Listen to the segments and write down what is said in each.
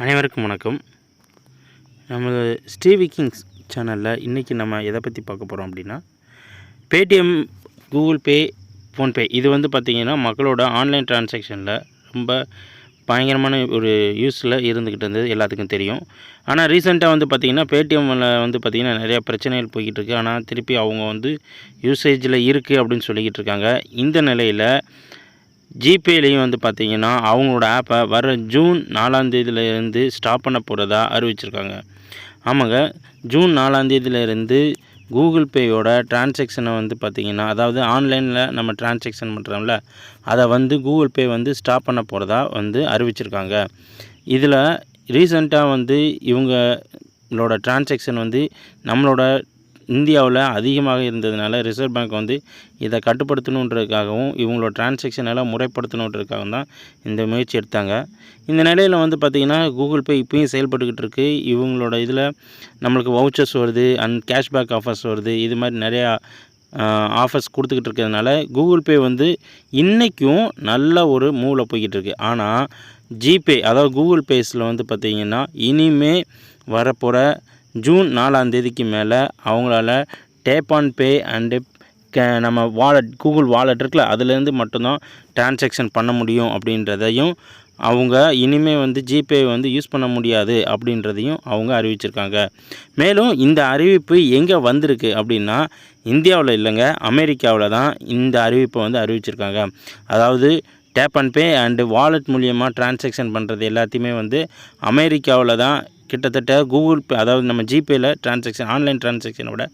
அனைவருக்கும் வணக்கம். நமது ஸ்டீவி கிங்ஸ் சேனலில் இன்றைக்கி நம்ம எதை பற்றி பார்க்க போகிறோம் அப்படின்னா பேடிஎம் கூகுள் பே ஃபோன்பே இது வந்து பார்த்திங்கன்னா மக்களோட ஆன்லைன் டிரான்சாக்ஷனில் ரொம்ப பயங்கரமான ஒரு யூஸில் இருந்துக்கிட்டு இருந்தது எல்லாத்துக்கும் தெரியும். ஆனால் ரீசெண்டாக வந்து பார்த்திங்கன்னா பேடிஎம்மில் வந்து பார்த்திங்கன்னா நிறையா பிரச்சனைகள் போய்கிட்டு இருக்குது ஆனால் திருப்பி அவங்க வந்து யூசேஜில் இருக்குது அப்படின்னு சொல்லிக்கிட்டு இருக்காங்க. இந்த நிலையில் ஜிபேலையும் வந்து பார்த்திங்கன்னா அவங்களோட ஆப்பை வர ஜூன் நாலாந்தேதியிலேருந்து ஸ்டாப் பண்ண போகிறதா அறிவிச்சிருக்காங்க. ஆமாங்க. ஜூன் நாலாந்தேதியிலேருந்து கூகுள் பேயோட டிரான்சாக்ஷனை வந்து பார்த்திங்கன்னா அதாவது ஆன்லைனில் நம்ம டிரான்சாக்ஷன் பண்ணுறோம்ல அதை வந்து கூகுள் பே வந்து ஸ்டாப் பண்ண போகிறதா வந்து அறிவிச்சிருக்காங்க. இதில் ரீசெண்டாக வந்து இவங்களோட டிரான்சாக்ஷன் வந்து நம்மளோட இந்தியாவில் அதிகமாக இருந்ததுனால ரிசர்வ் பேங்க் வந்து இதை கட்டுப்படுத்தணுன்றதுக்காகவும் இவங்களோட டிரான்சாக்ஷனெல்லாம் முறைப்படுத்தணுன்றதுக்காகவும் தான் இந்த முயற்சி எடுத்தாங்க. இந்த நிலையில் வந்து பார்த்திங்கன்னா கூகுள் பே இப்பயும் செயல்பட்டுக்கிட்டு இருக்குது இவங்களோட இதில் நம்மளுக்கு வவுச்சர்ஸ் வருது அண்ட் கேஷ்பேக் ஆஃபர்ஸ் வருது. இது மாதிரி நிறையா ஆஃபர்ஸ் கொடுத்துக்கிட்டு இருக்கிறதுனால கூகுள் பே வந்து இன்றைக்கும் நல்ல ஒரு மூவில் போய்கிட்டு இருக்குது ஆனால் ஜிபே அதாவது கூகுள் பேஸில் வந்து பார்த்திங்கன்னா இனிமே வரப்போகிற ஜூன் நாலாம் தேதிக்கு மேலே அவங்களால டேப் ஆன் பே அண்டு க நம்ம வாலெட் கூகுள் வாலெட் இருக்குல்ல அதுலேருந்து மட்டும்தான் டிரான்சாக்ஷன் பண்ண முடியும் அப்படின்றதையும் அவங்க இனிமேல் வந்து ஜிபே வந்து யூஸ் பண்ண முடியாது அப்படின்றதையும் அவங்க அறிவிச்சிருக்காங்க. மேலும் இந்த அறிவிப்பு எங்கே வந்திருக்கு அப்படின்னா இந்தியாவில் இல்லைங்க அமெரிக்காவில் தான் இந்த அறிவிப்பை வந்து அறிவிச்சிருக்காங்க. அதாவது tap and pay and wallet மூலியமாக டிரான்சாக்ஷன் பண்ணுறது எல்லாத்தையுமே வந்து அமெரிக்காவில் தான் கிட்டத்தட்ட கூகுள் பே அதாவது நம்ம ஜிபேயில் டிரான்சாக்ஷன் ஆன்லைன் டிரான்சாக்ஷனை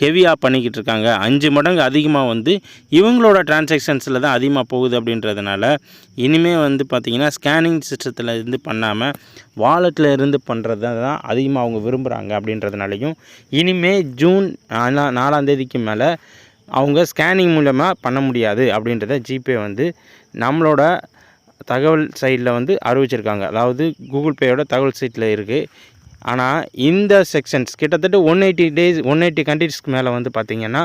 ஹெவியாக பண்ணிக்கிட்டு இருக்காங்க. அஞ்சு மடங்கு அதிகமாக வந்து இவங்களோட டிரான்சாக்ஷன்ஸில் தான் அதிகமாக போகுது அப்படின்றதுனால இனிமேல் வந்து பார்த்திங்கன்னா ஸ்கேனிங் சிஸ்டத்தில் இருந்து பண்ணாமல் வாலெட்டில் இருந்து பண்ணுறது தான் அதிகமாக அவங்க விரும்புகிறாங்க அப்படின்றதுனாலையும் இனிமேல் ஜூன் நாலாந்தேதிக்கு நாலாம் தேதிக்கு மேலே அவங்க ஸ்கேனிங் மூலமாக பண்ண முடியாது அப்படின்றத ஜிபே வந்து நம்மளோட தகவல் சைடில் வந்து அறிவிச்சிருக்காங்க. அதாவது கூகுள் பேயோட தகவல் சைட்டில் இருக்குது ஆனால் இந்த செக்ஷன்ஸ் கிட்டத்தட்ட one eighty days one eighty கண்ட்ரிஸ்க்கு மேலே வந்து பார்த்திங்கன்னா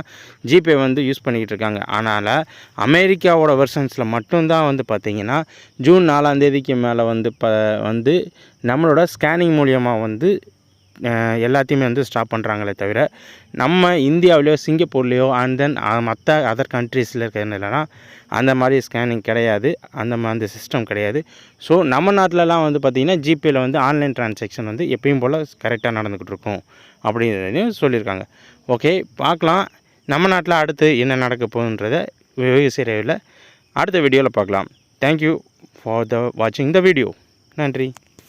ஜிபே வந்து யூஸ் பண்ணிக்கிட்டு இருக்காங்க. ஆனால் அமெரிக்காவோட வெர்ஷன்ஸில் மட்டும்தான் வந்து பார்த்திங்கன்னா ஜூன் நாலாம் தேதிக்கு மேலே வந்து ப வந்து நம்மளோட ஸ்கேனிங் மூலியமாக வந்து எல்லாத்தையுமே வந்து ஸ்டாப் பண்ணுறாங்களே தவிர நம்ம இந்தியாவிலையோ சிங்கப்பூர்லேயோ அண்ட் தென் மற்ற அதர் கண்ட்ரீஸில் இருக்கிறதுலனா அந்த மாதிரி ஸ்கேனிங் கிடையாது. அந்த அந்த சிஸ்டம் கிடையாது. ஸோ நம்ம நாட்டிலலாம் வந்து பார்த்திங்கன்னா ஜிபேயில் வந்து ஆன்லைன் டிரான்சாக்ஷன் வந்து எப்பயும் போல் கரெக்டாக நடந்துக்கிட்டு இருக்கும் அப்படின்றதையும் சொல்லியிருக்காங்க. ஓகே பார்க்கலாம். நம்ம நாட்டில் அடுத்து என்ன நடக்க போகுன்றதை விவசாயியில் அடுத்த வீடியோவில் பார்க்கலாம். தேங்க்யூ ஃபார் த வாட்சிங் த வீடியோ நன்றி.